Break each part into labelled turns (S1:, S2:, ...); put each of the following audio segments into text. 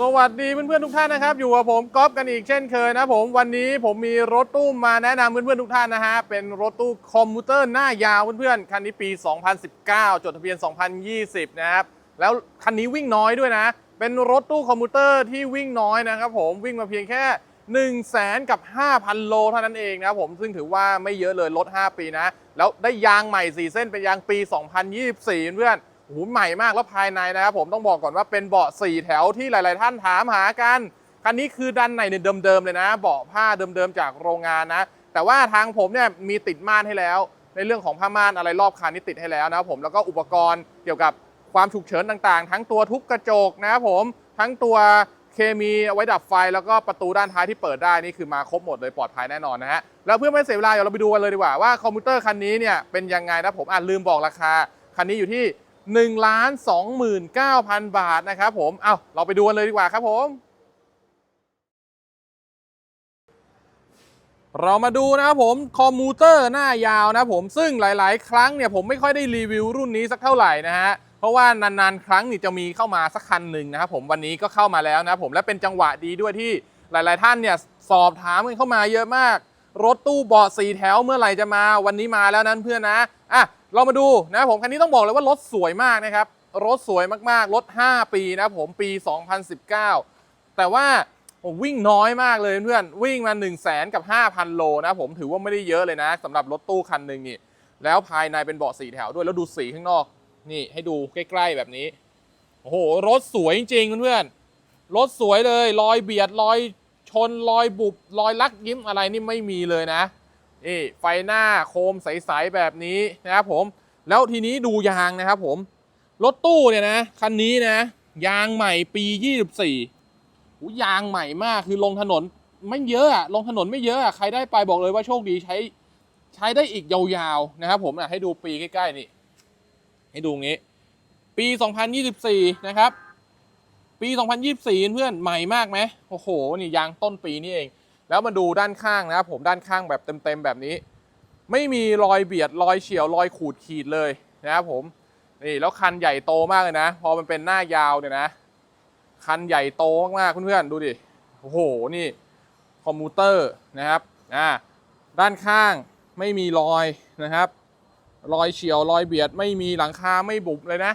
S1: สวัสดีเพื่อนๆทุกท่านนะครับ อยู่กับผมก๊อฟกันอีกเช่นเคยนะผมวันนี้ผมมีรถตู้มาแนะนำเพื่อนๆทุกท่านนะฮะเป็นรถตู้คอมพิวเตอร์หน้ายาวเพื่อนๆคันนี้ปี 2019 จดทะเบียน 2020 นะครับแล้วคันนี้วิ่งน้อยด้วยนะ เป็นรถตู้คอมพิวเตอร์ที่วิ่งน้อยนะครับผมวิ่งมาเพียงแค่ 1 0 0 0 0แสนกับ 5,000 โลเท่านั้นเองนะครับผมซึ่งถือว่าไม่เยอะเลยรถ 5 ปีนะ แล้วได้ยางใหม่ 4 เส้นเป็นยางปี 2024 เพื่อน หใหม่มากแล้วภายในนะครับผมต้องบอกก่อนว่าเป็นเบาะ4แถวที่หลาย ๆ ท่านถามหากันคันนี้คือด้านในเนี่ยเดิม ๆ เลยนะ เบาะผ้าเดิม ๆ จากโรงงานนะ แต่ว่าทางผมเนี่ยมีติดม่านให้แล้ว ในเรื่องของผ้าม่านอะไรรอบคันนี่ติดให้แล้วนะครับผมแล้วก็อุปกรณ์เกี่ยวกับความฉุกเฉินต่าง ๆ ทั้งตัวทุบกระจกนะครับผมทั้งตัวเคมีเอาไว้ดับไฟแล้วก็ประตูด้านท้ายที่เปิดได้นี่คือมาครบหมดเลยปลอดภัยแน่นอนนะฮะแล้วเพื่อไม่เสียเวลาเดี๋ยวเราไปดูกันเลยดีกว่าว่าคอมพิวเตอร์คันนี้เนี่ยเป็นยังไงนะผมอ่านลืมบอกราคาคันนี้อยู่ที่ 1ล้าน29,000 บาทนะครับผม เอาเราไปดูกันเลยดีกว่าครับผม เรามาดูนะครับผมคอมพิวเตอร์หน้ายาวนะครับผมซึ่งหลาย ๆ ครั้งเนี่ยผมไม่ค่อยได้รีวิวรุ่นนี้สักเท่าไหร่นะฮะเพราะว่านาน ๆ ครั้งนี่จะมีเข้ามาสักคันหนึ่งนะครับผมวันนี้ก็เข้ามาแล้วนะครับผมและเป็นจังหวะดีด้วยที่หลาย ๆ ท่านเนี่ยสอบถามกันเข้ามาเยอะมาก รถตู้เบาะสีแถวเมื่อไหร่จะมาวันนี้มาแล้วนั้นเพื่อนนะอะ เรามาดูนะผมคันนี้ต้องบอกเลยว่ารถสวยมากนะครับ รถสวยมากๆ รถ 5 ปีนะครับผมปี 2019 แต่ว่าผมวิ่งน้อยมากเลยเพื่อนวิ่งมา 1 0 0 0 0แสนกับ 5,000 โลนะผมถือว่าไม่ได้เยอะเลยนะสำหรับรถตู้คันหนึ่งนี่แล้วภายในเป็นเบาะสีแถวด้วยแล้วดูสีข้างนอก นี่ให้ดูใกล้ๆแบบนี้โอ้โหรถสวยจริงๆเพื่อนๆรถสวยเลยรอยเบียดรอยชนรอยบุบรอยลักยิ้มอะไรนี่ไม่มีเลยนะ นี่ไฟหน้าโคมใสๆแบบนี้นะครับผม แล้วทีนี้ดูยางนะครับผม รถตู้เนี่ยนะคันนี้นะ ยางใหม่ปี 24หูยางใหม่มากคือลงถนนไม่เยอะอะลงถนนไม่เยอะอะใครได้ไปบอกเลยว่าโชคดีใช้ใช้ได้อีกยาวๆนะครับผมอะให้ดูปีใกล้ๆนี่ให้ดูงี้ ปี 2024 นะครับ ปี 2024 เพื่อนใหม่มากไหมโอ้โห นี่ยางต้นปีนี่เอง แล้วมาดูด้านข้างนะครับผมด้านข้างแบบเต็มๆแบบนี้ ไม่มีรอยเบียดรอยเฉียวรอยขูดขีดเลยนะครับผมนี่แล้วคันใหญ่โตมากเลยนะ พอมันเป็นหน้ายาวเนี่ยนะ คันใหญ่โตมากๆเพื่อนๆดูดิโอ้โหนี่คอมพิวเตอร์นะครับอ่าด้านข้างไม่มีรอยนะครับ รอยเฉียวรอยเบียด ไม่มีหลังคาไม่บุบเลยนะ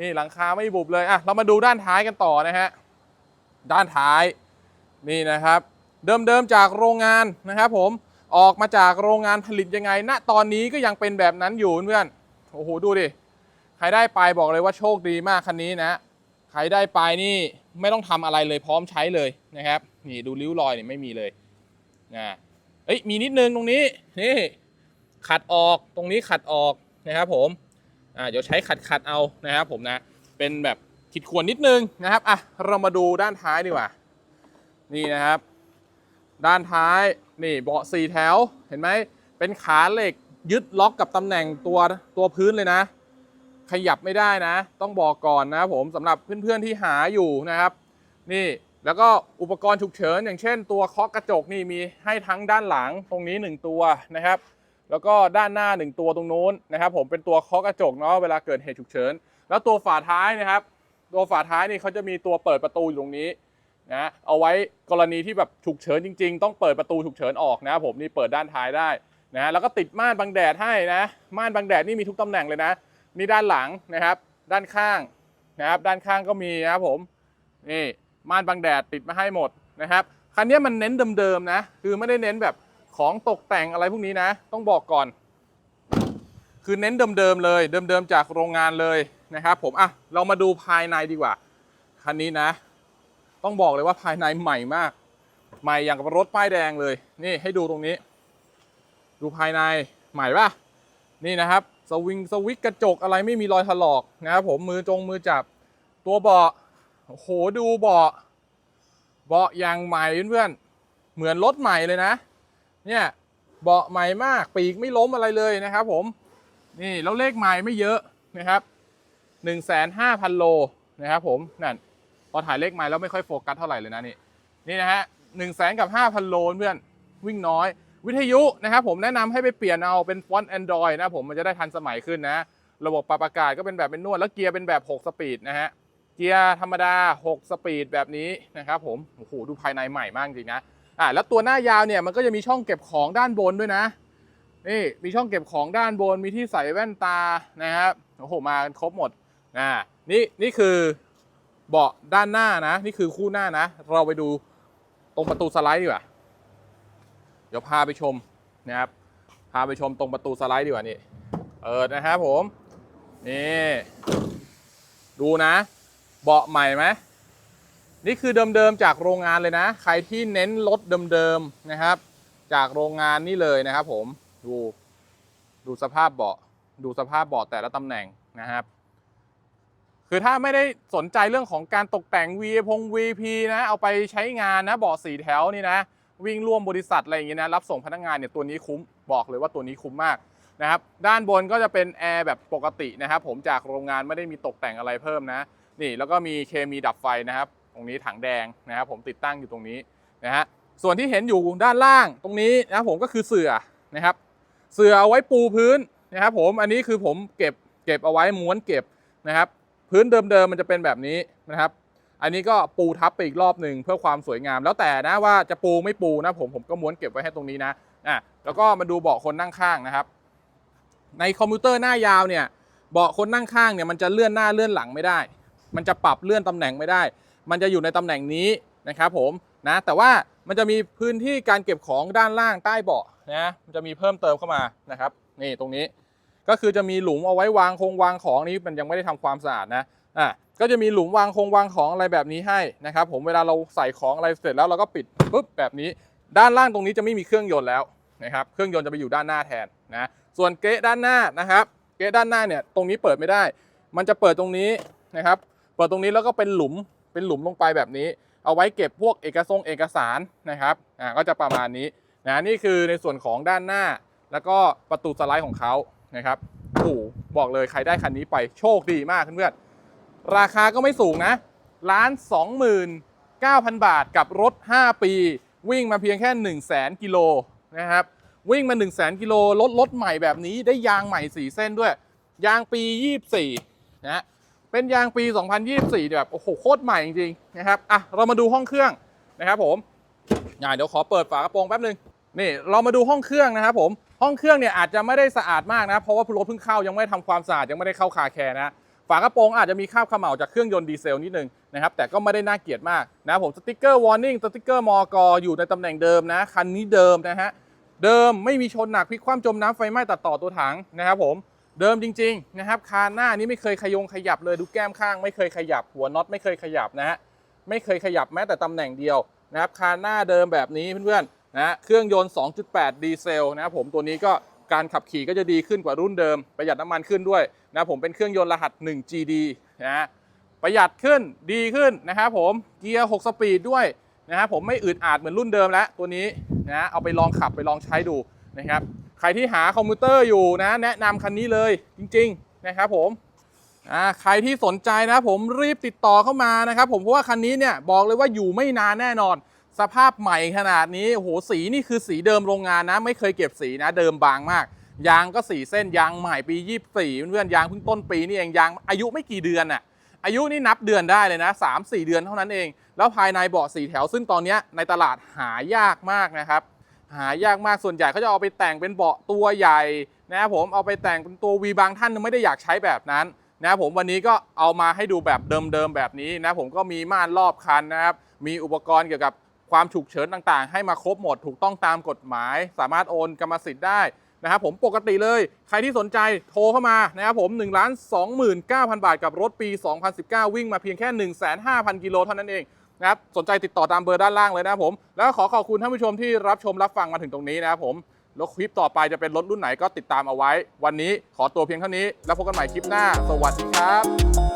S1: นี่หลังคาไม่บุบเลยอะเรามาดูด้านท้ายกันต่อนะฮะด้านท้ายนี่นะครับ เดิมๆจากโรงงานนะครับผมออกมาจากโรงงานผลิตยังไงณตอนนี้ก็ยังเป็นแบบนั้นอยู่เพื่อนโอ้โหดูดิใครได้ไปบอกเลยว่าโชคดีมากคันนี้นะใครได้ไปนี่ไม่ต้องทำอะไรเลยพร้อมใช้เลยนะครับนี่ดูริ้วรอยนี่ไม่มีเลยนะเอ้ยมีนิดนึงตรงนี้นี่ขัดออกตรงนี้ขัดออกนะครับผมอ่าเดี๋ยวใช้ขัดขัดเอานะครับผมนะเป็นแบบขีดข่วนนิดนึงนะครับอะเรามาดูด้านท้ายดีกว่า นี่นะครับ ด้านท้ายนี่เบาะสี่แถวเห็นไหมเป็นขาเหล็กยึดล็อกกับตำแหน่งตัวตัวพื้นเลยนะ ขยับไม่ได้นะ ต้องบอกก่อนนะครับผมสำหรับเพื่อนๆที่หาอยู่นะครับ นี่แล้วก็อุปกรณ์ฉุกเฉิน อย่างเช่น ตัวเคาะกระจกนี่มีให้ทั้งด้านหลังตรงนี้หนึ่งตัวนะครับ แล้วก็ด้านหน้าหนึ่งตัวตรงนู้นนะครับผมเป็นตัวเคาะกระจกเนาะเวลาเกิดเหตุฉุกเฉิน แล้วตัวฝาท้ายนะครับ ตัวฝาท้ายนี่เขาจะมีตัวเปิดประตูอยู่ตรงนี้ นะเอาไว้กรณีที่แบบฉุกเฉินจริง ๆ ต้องเปิดประตูฉุกเฉินออกนะครับผมนี่เปิดด้านท้ายได้นะแล้วก็ติดม่านบังแดดให้นะม่านบังแดดนี่มีทุกตำแหน่งเลยนะนี่ด้านหลังนะครับ ด้านข้างนะครับ ด้านข้างก็มีนะครับผมนี่ม่านบังแดดติดมาให้หมดนะครับคันนี้มันเน้นเดิมๆนะ คือไม่ได้เน้นแบบของตกแต่งอะไรพวกนี้นะ ต้องบอกก่อน คือเน้นเดิมๆเลย เดิมๆจากโรงงานเลยนะครับ ผมอะเรามาดูภายในดีกว่าคันนี้นะ ต้องบอกเลยว่าภายในใหม่มาก ใหม่อย่างกับรถป้ายแดงเลย นี่ให้ดูตรงนี้ ดูภายในใหม่ปะนี่นะครับสวิงสวิตกระจกอะไรไม่มีรอยถลอกนะครับผมมือจงมือจับตัวเบาะโอ้โหดูเบาะเบาะยางใหม่เพื่อนๆเหมือนรถใหม่เลยนะ เนี่ยเบาะใหม่มากปีกไม่ล้มอะไรเลยนะครับ ผมนี่แล้วเลขใหม่ไม่เยอะนะครับ 1 5 0 0 0 โลนะครับผมนั่น พอถ่ายเลขใหม่แล้วไม่ค่อยโฟกัสเท่าไหร่เลยนะนี่นี่นะฮะหนึ่งแสนกับ5,000โลเพื่อนวิ่งน้อย วิทยุนะครับผมแนะนำให้ไปเปลี่ยนเอาเป็นฟอนต์ Android นะผมมันจะได้ทันสมัยขึ้นนะ ระบบปรับอากาศก็เป็นแบบเป็นนวด แล้วเกียร์เป็นแบบ 6 สปีดนะฮะเเกียร์ธรรมดา 6 สปีดแบบนี้นะครับผมโอ้โหดูภายในใหม่มากจริงนะอ่าแล้วตัวหน้ายาวเนี่ยมันก็จะมีช่องเก็บของด้านบนด้วยนะนี่มีช่องเก็บของด้านบนมีที่ใส่แว่นตานะครับโอ้โหมาครบหมดอ่านี่นี่คือ เบาะด้านหน้านะ นี่คือคู่หน้านะ เราไปดูตรงประตูสไลด์ดีกว่า เดี๋ยวพาไปชมนะครับ พาไปชมตรงประตูสไลด์ดีกว่านี่ เปิดนะครับผม นี่ ดูนะ เบาะใหม่ไหมนี่คือเดิมๆจากโรงงานเลยนะ ใครที่เน้นรถเดิมๆนะครับ จากโรงงานนี่เลยนะครับผม ดู ดูสภาพเบาะ ดูสภาพเบาะแต่ละตำแหน่งนะครับ คือถ้าไม่ได้สนใจเรื่องของการตกแต่ง V พง VP นะเอาไปใช้งานนะเบาะสีแถวนี่นะ วิ่งร่วมบริษัทอะไรอย่างเงี้ยนะรับส่งพนักงานเนี่ยตัวนี้คุ้มบอกเลยว่าตัวนี้คุ้มมากนะครับด้านบนก็จะเป็นแอร์แบบปกตินะครับผมจากโรงงานไม่ได้มีตกแต่งอะไรเพิ่มนะนี่แล้วก็มีเคมีดับไฟนะครับ ตรงนี้ถังแดงนะครับผมติดตั้งอยู่ตรงนี้นะฮะส่วนที่เห็นอยู่ด้านล่างตรงนี้นะครับผมก็คือเสื่อนะครับ เสื่อเอาไว้ปูพื้นนะครับผมอันนี้คือผมเก็บเก็บเอาไว้ม้วนเก็บนะครับ พื้นเดิมๆมันจะเป็นแบบนี้นะครับอันนี้ก็ปูทับไปอีกรอบหนึ่งเพื่อความสวยงาม แล้วแต่นะว่าจะปูไม่ปูนะผมผมก็ม้วนเก็บไว้ให้ตรงนี้นะอะแล้วก็มาดูเบาะคนนั่งข้างนะครับ ในคอมพิวเตอร์หน้ายาวเนี่ยเบาะคนนั่งข้างเนี่ยมันจะเลื่อนหน้าเลื่อนหลังไม่ได้ มันจะปรับเลื่อนตำแหน่งไม่ได้ มันจะอยู่ในตำแหน่งนี้นะครับผมนะแต่ว่ามันจะมีพื้นที่การเก็บของด้านล่างใต้เบาะนะมันจะมีเพิ่มเติมเข้ามานะครับนี่ตรงนี้ ก็คือจะมีหลุมเอาไว้วางคงวางของนี้มันยังไม่ได้ทำความสะอาดนะอะก็จะมีหลุมวางคงวางของอะไรแบบนี้ให้นะครับผมเวลาเราใส่ของอะไรเสร็จแล้วเราก็ปิดปุ๊บแบบนี้ ด้านล่างตรงนี้จะไม่มีเครื่องยนต์แล้วนะครับเครื่องยนต์จะไปอยู่ด้านหน้าแทนนะส่วนเก๊ะด้านหน้านะครับ เก๊ะด้านหน้าเนี่ยตรงนี้เปิดไม่ได้ มันจะเปิดตรงนี้นะครับ เปิดตรงนี้แล้วก็เป็นหลุมเป็นหลุมลงไปแบบนี้ เอาไว้เก็บพวกเอกสงเอกสารนะครับอ่าก็จะประมาณนี้นะนี่คือในส่วนของด้านหน้า แล้วก็ประตูสไลด์ของเขา นะครับโอ้โหบอกเลยใครได้คันนี้ไปโชคดีมากเพื่อนๆราคาก็ไม่สูงนะล้านสองหมื่นเก้าพันบาทกับรถ 5 ปี วิ่งมาเพียงแค่1 0 0 0 0แสนกิโลนะครับวิ่งมา1 0 0 0 0แสนกิโลรถรถใหม่แบบนี้ได้ยางใหม่4เส้นด้วย ยางปี 24นะฮะเป็นยางปี 2024แบบโอ้โหโคตรใหม่จริงๆนะครับอะเรามาดูห้องเครื่องนะครับผมอะเดี๋ยวขอเปิดฝากระโปรงแป๊บนึง นี่เรามาดูห้องเครื่องนะครับผมห้องเครื่องเนี่ยอาจจะไม่ได้สะอาดมากนะเพราะว่ารถเพิ่งเข้ายังไม่ได้ทำความสะอาดยังไม่ได้เข้าคาแคร์นะฝากระโปรงอาจจะมีคราบขม่าจากเครื่องยนต์ดีเซลนิดนึงนะครับแต่ก็ไม่ได้น่าเกลียดมากนะผมสติ๊กเกอร์วอร์นิ่งสติ๊กเกอร์มอกอยู่ในตำแหน่งเดิมนะคันนี้เดิมนะฮะเดิมไม่มีชนหนักพลิกคว่ำจมน้ำไฟไหม้ตัดต่อตัวถังนะครับผมเดิมจริงๆนะครับคานหน้านี้ไม่เคยขยงขยับเลยดูแก้มข้าง ไม่เคยขยับหัวน็อตไม่เคยขยับนะฮะไม่เคยขยับแม้แต่ตำแหน่งเดียวนะครับคานหน้าเดิมแบบนี้เพื่อนๆ นะเครื่องยนต์ 2.8 ดีเซลนะครับผมตัวนี้ก็การขับขี่ก็จะดีขึ้นกว่ารุ่นเดิม ประหยัดน้ำมันขึ้นด้วยนะผมเป็นเครื่องยนต์รหัส 1 GD นะประหยัดขึ้นดีขึ้นนะครับผมเกียร์ 6 สปีดด้วยนะครับผมไม่อึดอัดเหมือนรุ่นเดิมแล้วตัวนี้นะเอาไปลองขับไปลองใช้ดูนะครับใครที่หาคอมพิวเตอร์อยู่นะแนะนำคันนี้เลยจริงๆนะครับผมใครที่สนใจนะผมรีบติดต่อเข้ามานะครับผมเพราะว่าคันนี้เนี่ยบอกเลยว่าอยู่ไม่นานแน่นอน สภาพใหม่ขนาดนี้โหสีนี่คือสีเดิมโรงงานนะ ไม่เคยเก็บสีนะ เดิมบางมาก ยางก็สีเส้นยางใหม่ปี 24เพื่อนยางเพิ่งต้นปีนี่เองยางอายุไม่กี่เดือนน่ะอายุนี่นับเดือนได้เลยนะ 3-4 เดือนเท่านั้นเอง แล้วภายในเบาะสีแถว ซึ่งตอนนี้ในตลาดหายากมากนะครับ หายากมากส่วนใหญ่เขาจะเอาไปแต่งเป็นเบาะตัวใหญ่นะครับผมเอาไปแต่งเป็นตัววีบางท่านไม่ได้อยากใช้แบบนั้นนะผมวันนี้ก็เอามาให้ดูแบบเดิมๆแบบนี้นะผมก็มีม่านรอบคันนะครับมีอุปกรณ์เกี่ยวกับ ความฉุกเฉินต่างๆ ให้มาครบหมดถูกต้องตามกฎหมาย สามารถโอนกรรมสิทธิ์ได้นะครับผมปกติเลยใครที่สนใจโทรเข้ามานะครับผม1 2 9 0 0 0 บาทกับรถปี 2019 วิ่งมาเพียงแค่ 15,000 กิโลเท่านั้นเองนะครับสนใจติดต่อตามเบอร์ด้านล่างเลยนะครับผม แล้วขอขอบคุณท่านผู้ชมที่รับชมรับฟังมาถึงตรงนี้นะครับผมแล้วคลิปต่อไปจะเป็นรถรุ่นไหนก็ติดตามเอาไว้ วันนี้ขอตัวเพียงเท่านี้ แล้วพบกันใหม่คลิปหน้า สวัสดีครับ